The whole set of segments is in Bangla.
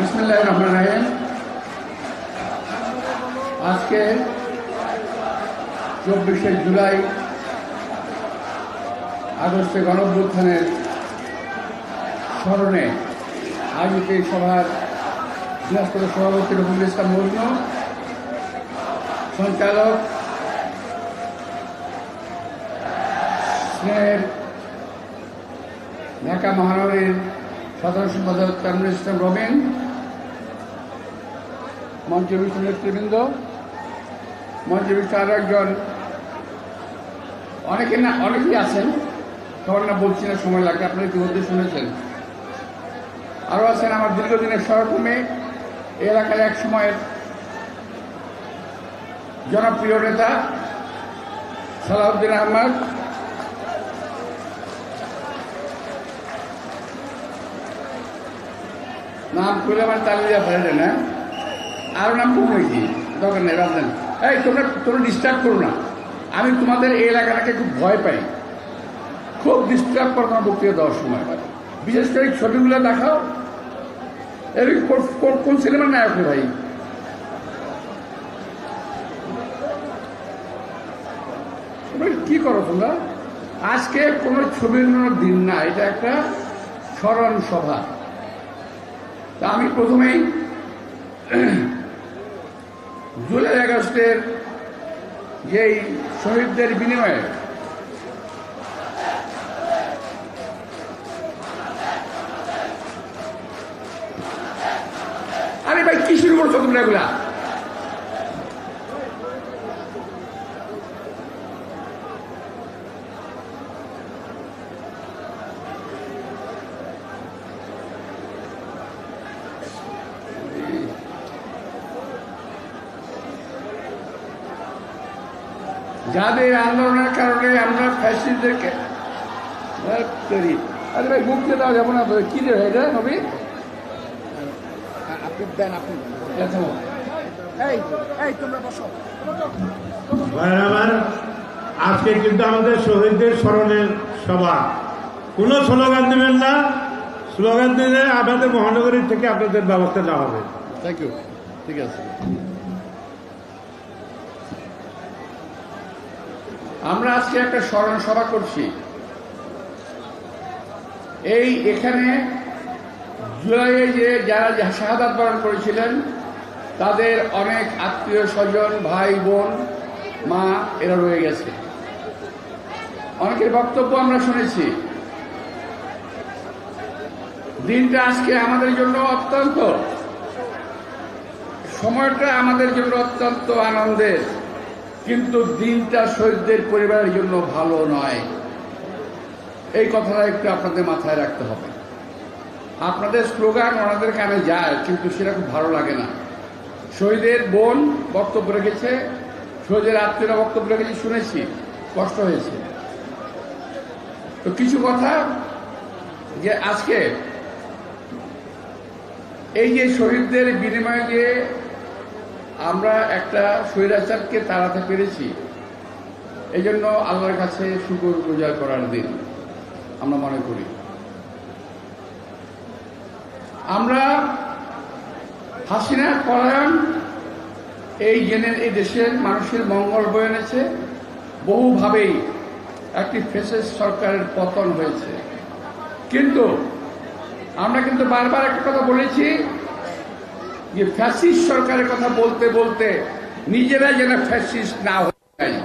বিসমুল্লাহ রহমান রাহিম। আজকে চব্বিশে জুলাই আগস্টে গণঅভ্যুত্থানের স্মরণে আয়োজিত এই সভার দিনাজপুর সভাপতি রফিকুল ইসলাম মজনু সঞ্চালক স্নেহের ঢাকা মহানগরীর সাধারণ সম্পাদক তানভীর ইসলাম রবিন মঞ্চে বিশ্ব নেতৃবৃন্দ। মঞ্চে বিশ্ব আরও একজন, অনেকে না, অনেকেই আছেন। সবার না বলছি না, সময় লাগে আপনারা ইতিমধ্যে শুনেছেন। আরও আছেন আমার দীর্ঘদিনের সহকর্মী। এলাকার এক সময়ের জনপ্রিয় নেতা, সালাউদ্দিন আহমদ। নাম খুলে আমার তালি দেওয়া ফেলে না আরও নাম কম হয়েছি। দরকার নেই রাখবেন এই, তোমরা তোমরা ডিস্টার্ব করো না। আমি তোমাদের এই এলাকাটাকে খুব ভয় পাই। খুব ডিস্টার্ব করো তোমার বক্তৃতা দেওয়ার সময় বিশেষ করে ছবিগুলো দেখাও। এর কোন- সিনেমার নায়ক ভাই? কি করো তোমরা? আজকে কোনো ছবির দিন না, এটা একটা স্মরণ সভা। তা আমি প্রথমেই জুলাই আগস্টের যেই শহীদদের বিনিময়ে আরে ভাই কিসের শুরু করছ তোমরা এগুলা? যাদের আন্দোলনের কারণে আমরা ফ্যাসিস্টদেরকে করি। আরে ভাই মুক্তি দেওয়া যাব না তো কি রে ভাই এটা নবী? আপনি দেন আপনি দেন। দেখো এই এই তোমরা বসো। ভাইরা আমার আজকে কিন্তু আমাদের শহীদদের স্মরণের সভা। কোনো স্লোগান দেবেন না। স্লোগান দিলে আমাদের মহানগরী থেকে আপনাদের ব্যবস্থা দেওয়া হবে। থ্যাংক ইউ ঠিক আছে। আমরা আজকে একটা স্মরণ সভা করছি। এই এখানে জুলাইয়ে যে যারা শাহাদাত বরণ করেছিলেন, তাদের অনেক আত্মীয় স্বজন, ভাই, বোন, মা, এরা রয়ে গেছে। অনেকের বক্তব্য আমরা শুনেছি। দিনটা আজকে আমাদের জন্য অত্যন্ত, সময়টা আমাদের জন্য অত্যন্ত আনন্দের। কিন্তু দিনটা শহীদদের পরিবারের জন্য ভালো নয়। এই কথাটা একটু আপনাদের মাথায় রাখতে হবে। আপনাদের স্লোগান ওনাদের কানে যায়, কিন্তু সেটা খুব ভালো লাগে না। শহীদের বোন বক্তব্য রেখেছে, শহীদের আত্মীয়রা বক্তব্য রেখেছে, শুনেছি কষ্ট হয়েছে। তো কিছু কথা যে আজকে এই যে শহীদদের বিনিময়ে যে আমরা একটা স্বৈরাচারকে তাড়াতে পেরেছি। এই জন্য আল্লাহর কাছে শুকর গুজার করার দিন, আমরা মনে করি। আমরা হাসিনা, পলায়ন, এই জেনে এই দেশের মানুষের মঙ্গল বয়ে এনেছে। বহুভাবেই একটি ফেসেস সরকারের পতন হয়েছে। কিন্তু আমরা কিন্তু বারবার একটা কথা বলেছি যে ফ্যাসিস্ট সরকারের কথা বলতে বলতে নিজেরা যেন ফ্যাসিস্ট না হয়ে যায়।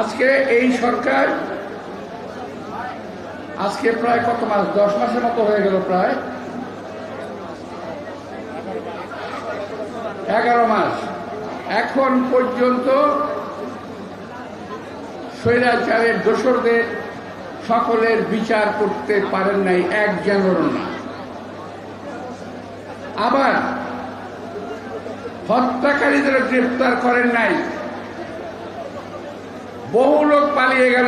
আজকে এই সরকার আজকে প্রায় কত মাস? দশ মাসের মতো হয়ে গেল প্রায়। এগারো মাস। এখন পর্যন্ত স্বৈরাচারের দোসরদের সকলের বিচার করতে পারেন নাই একজনেরও না। আবার হত্যাকারীদের গ্রেফতার করেন নাই। বহু লোক পালিয়ে গেল।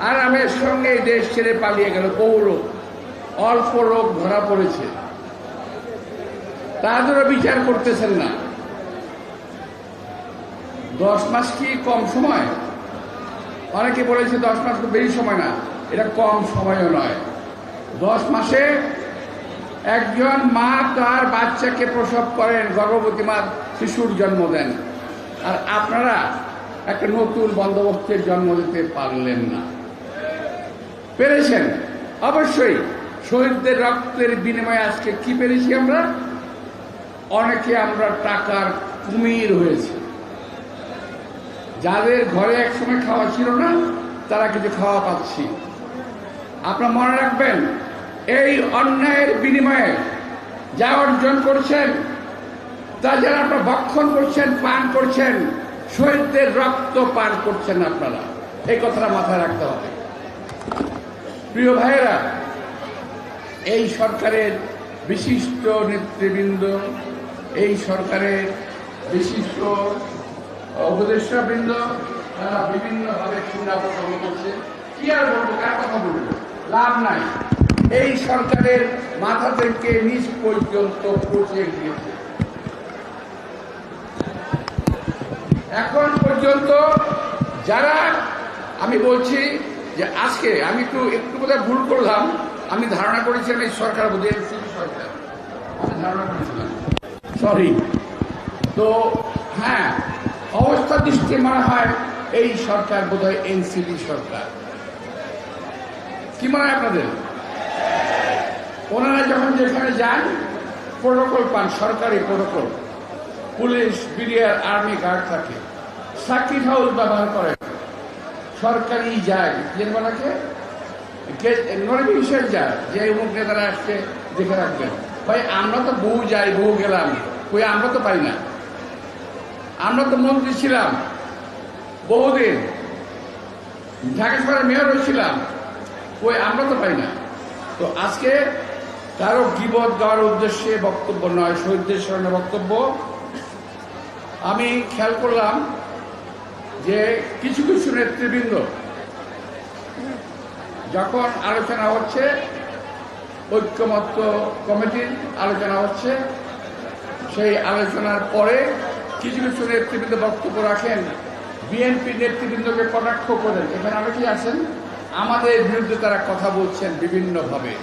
আরামের সঙ্গে দেশ ছেড়ে পালিয়ে গেল। বহু লোক। অল্প লোক ধরা পড়েছে। তাদেরও বিচার করতেছেন না। দশ মাস কি কম সময়? অনেকে বলেছে দশ মাস তো বেশি সময় না। এটা কম সময়ও নয়। দশ মাসে একজন মা তার বাচ্চাকে প্রসব করেন, গর্ভবতী মা শিশুর জন্ম দেন। আর আপনারা একটা নতুন বন্দোবস্তের জন্ম দিতে পারলেন না। পেরেছেন? অবশ্যই। শহীদদের রক্তের বিনিময়ে আজকে কি পেরেছি আমরা? অনেকে আমরা টাকার কুমির হয়েছে। যাদের ঘরে একসময় খাওয়া ছিল না, তারা কিছু খাওয়া পাচ্ছি। আপনারা মনে রাখবেন এই অন্যায়ের বিনিময়ে যা অর্জন করছেন, তা যারা আপনারা ভক্ষণ করছেন, পান করছেন, শহীদদের রক্ত পান করছেন আপনারা। এই কথাটা মাথায় রাখতে হবে। প্রিয় ভাইয়েরা, এই সরকারের বিশিষ্ট নেতৃবৃন্দ, এই সরকারের বিশিষ্ট উপদেষ্টাবৃন্দ, তারা বিভিন্নভাবে চিন্তাপত্র করছে। কি আর বলব, কার কথা বলব? লাভ নাই। এই সরকারের মাথা থেকে নিচ পর্যন্ত পৌঁছে গিয়েছে এখন পর্যন্ত যারা, আমি বলছি যে আজকে আমি একটু একটু বোধহয় ভুল করলাম, আমি ধারণা করেছিলাম এই সরকার এনসিপি সরকার। আমি ধারণা করেছিলাম। সরি তো হ্যাঁ অবস্থা দৃষ্টি মনে হয় এই সরকার বোধহয় এনসিপি সরকার। কি মনে হয় আপনাদের? ওনারা যখন যেখানে যান, প্রোটোকল পান, সরকারি protocol. Police, BDR, army guard থাকে। সার্কিট হাউস ব্যবহার করে। সরকারি যায় যেগুলোকে নোটিফিকেশন যায়, যে অমুক নেতারা আসছে, দেখে রাখবেন। ভাই, আমরা তো বউ যাই, বউ গেলাম। কই, আমরা তো পাই না। আমরা তো মন্ত্রী ছিলাম। বহুদিন। ঢাকা শহরের মেয়র হয়েছিলাম কই, আমরা তো পাই না। তো আজকে কারও গিবত দেওয়ার উদ্দেশ্যে বক্তব্য নয়, শহীদদের স্মরণে বক্তব্য। আমি খেয়াল করলাম যে কিছু কিছু নেতৃবৃন্দ যখন আলোচনা হচ্ছে, ঐক্যমত্য কমিটির আলোচনা হচ্ছে, সেই আলোচনার পরে কিছু কিছু নেতৃবৃন্দ বক্তব্য রাখেন। বিএনপি নেতৃবৃন্দকে কটাক্ষ করেন? এখানে অনেকেই আছেন। আমাদের বিরুদ্ধে তারা কথা বলছেন বিভিন্নভাবে।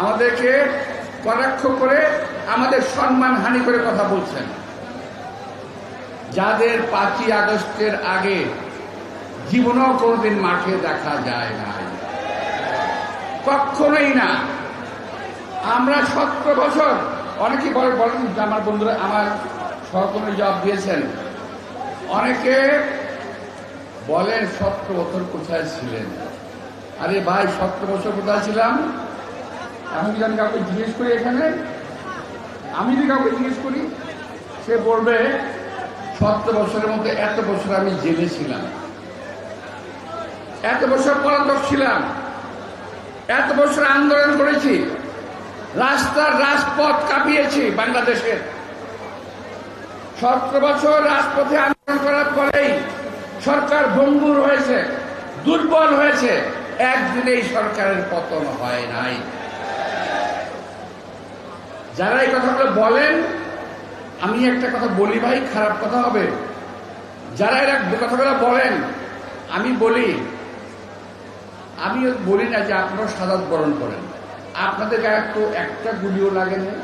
আমাদেরকে কটাক্ষ করে আমাদের সম্মান হানি করে কথা বলছেন। যাদের পাঁচই আগস্টের আগে জীবনেও কোনোদিন মাঠে দেখা যায় নাই। কখনোই না। আমরা সতেরো বছর অনেকেই বলে, বলেন আমার বন্ধুরা, আমার সহকর্মী জবাব দিয়েছেন। অনেকে বলেন সতেরো বছর কোথায় ছিলেন? আরে ভাই, সতেরো বছর কোথায় ছিলাম? আমি কি আমি কাউকে জিজ্ঞেস করি এখানে, আমি যদি কাউকে জিজ্ঞেস করি, সে বলবে সতেরো বছরের মধ্যে এত বছর আমি জেলে ছিলাম। এত বছর পলাতক ছিলাম। এত বছর আন্দোলন করেছি। রাস্তার রাজপথ কাঁপিয়েছি বাংলাদেশের সতেরো বছর রাজপথে আন্দোলন করার পরেই সরকার ভঙ্গুর হয়েছে, দুর্বল হয়েছে। একদিনেই সরকারের পতন হয় নাই। যারা এই কথাগুলো বলেন, আমি একটা কথা বলি ভাই, খারাপ কথা হবে। যারা এরা কথাগুলো বলেন, আমি বলি আমি বলি না যে আপনারা সাদাত বরণ করেন। আপনাদের গায়ে তো একটা গুলিও লাগে না।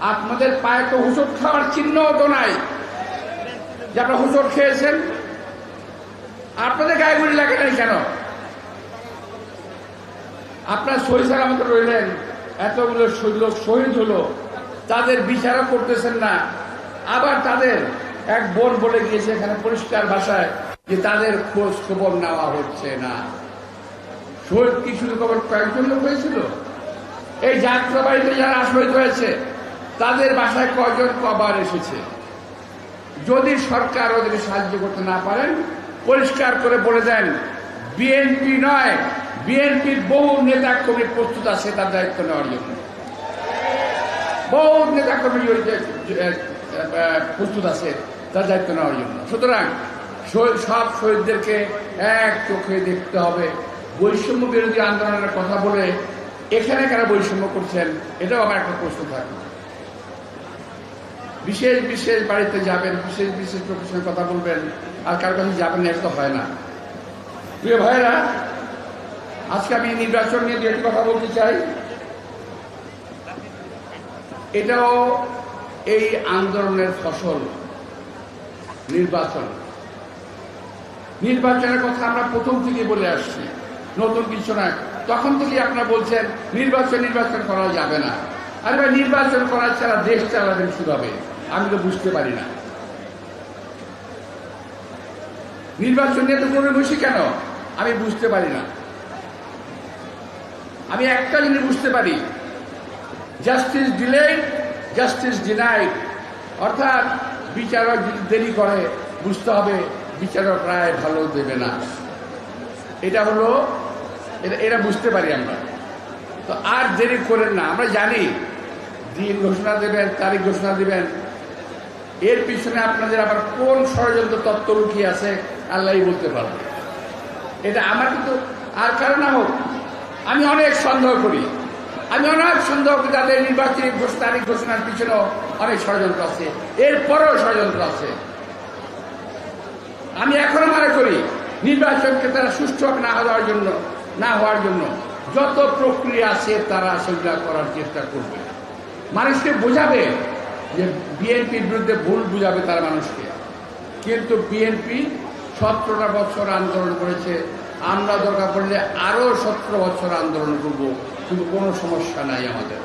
আপনাদের পায়ে তো হুসুট খাওয়ার চিহ্নও তো নাই। যে আপনারা হুসুট খেয়েছেন, আপনাদের গায়ে গুলি লাগে নাই কেন? আপনার সরিষার আমাকে রইলেন। এতগুলো লোক শহীদ হলো, তাদের বিচারও করতেছেন না। আবার তাদের এক বোন বলে গিয়েছে এখানে পরিষ্কার ভাষায় যে তাদের খোঁজ খবর নেওয়া হচ্ছে না। শহীদ কি শুধু খবর কয়েকজন লোক হয়েছিল? এই যাত্রা বাড়িতে যারা শহীদ হয়েছে, তাদের বাসায় কয়জন কবার এসেছে? যদি সরকার ওদেরকে সাহায্য করতে না পারেন, পরিষ্কার করে বলে দেন, বিএনপি নয় বিএনপির বহু নেতা কর্মী প্রস্তুত আছে, তার দায়িত্ব নেওয়ার জন্য। বহু নেতা কর্মী প্রস্তুত আছে, তার দায়িত্ব নেওয়ার জন্য। সুতরাং সব শহীদদেরকে এক চোখে দেখতে হবে। বৈষম্য বিরোধী আন্দোলনের কথা বলে এখানে কারা বৈষম্য করছেন, এটাও আমার একটা প্রশ্ন থাকে বিশেষ বিশেষ বাড়িতে যাবেন, বিশেষ বিশেষ লোকের কথা বলবেন, আর কারও কাছে যাবেন এটা তো হয় না। প্রিয় ভাইরা আজকে আমি নির্বাচন নিয়ে দু কথা বলতে চাই। এটাও এই আন্দোলনের ফসল, নির্বাচন। নির্বাচনের কথা আমরা প্রথম থেকে বলে আসছি, নতুন কিছু নয়। তখন থেকে আপনারা বলছেন, নির্বাচন নির্বাচন করা যাবে না। আরে ভাই, নির্বাচন করা ছাড়া দেশ চালাবেন কীভাবে? আমি তো বুঝতে পারি না। নির্বাচন নিয়ে তো করে বসি কেন? আমি বুঝতে পারি না। আমি একটা জিনিস বুঝতে পারি জাস্টিস ডিলেড জাস্টিস ডিনাইড অর্থাৎ বিচারক যদি দেরি করে, বুঝতে হবে বিচারক রায় ভালো দেবে না। এটা হলো, এটা এটা বুঝতে পারি আমরা। তো আর দেরি করেন না, আমরা জানি, দিন ঘোষণা দেবেন, তারিখ ঘোষণা দেবেন। এর পিছনে আপনাদের আবার কোন ষড়যন্ত্র তত্ত্ব লুকিয়ে আছে, আল্লাহই বলতে পারবে। এটা আমার কিন্তু আর কারণ না হোক আমি অনেক সন্দেহ করি। আমি অনেক সন্দেহ করি তাদের নির্বাচনী তারিখ ঘোষণার পিছনেও অনেক ষড়যন্ত্র আছে। এরপরেও ষড়যন্ত্র আছে। আমি এখনও মনে করি, নির্বাচনকে তারা সুষ্ঠু না হওয়ার জন্য, না হওয়ার জন্য যত প্রক্রিয়া আছে তারা সেগুলা করার চেষ্টা করবে। মানুষকে বোঝাবে যে বিএনপির বিরুদ্ধে ভুল বুঝাবে তারা মানুষকে। কিন্তু বিএনপি সতেরোটা বছর আন্দোলন করেছে আমরা দরকার পড়লে আরও সতেরো বছর আন্দোলন করব কিন্তু কোনো সমস্যা নাই আমাদের।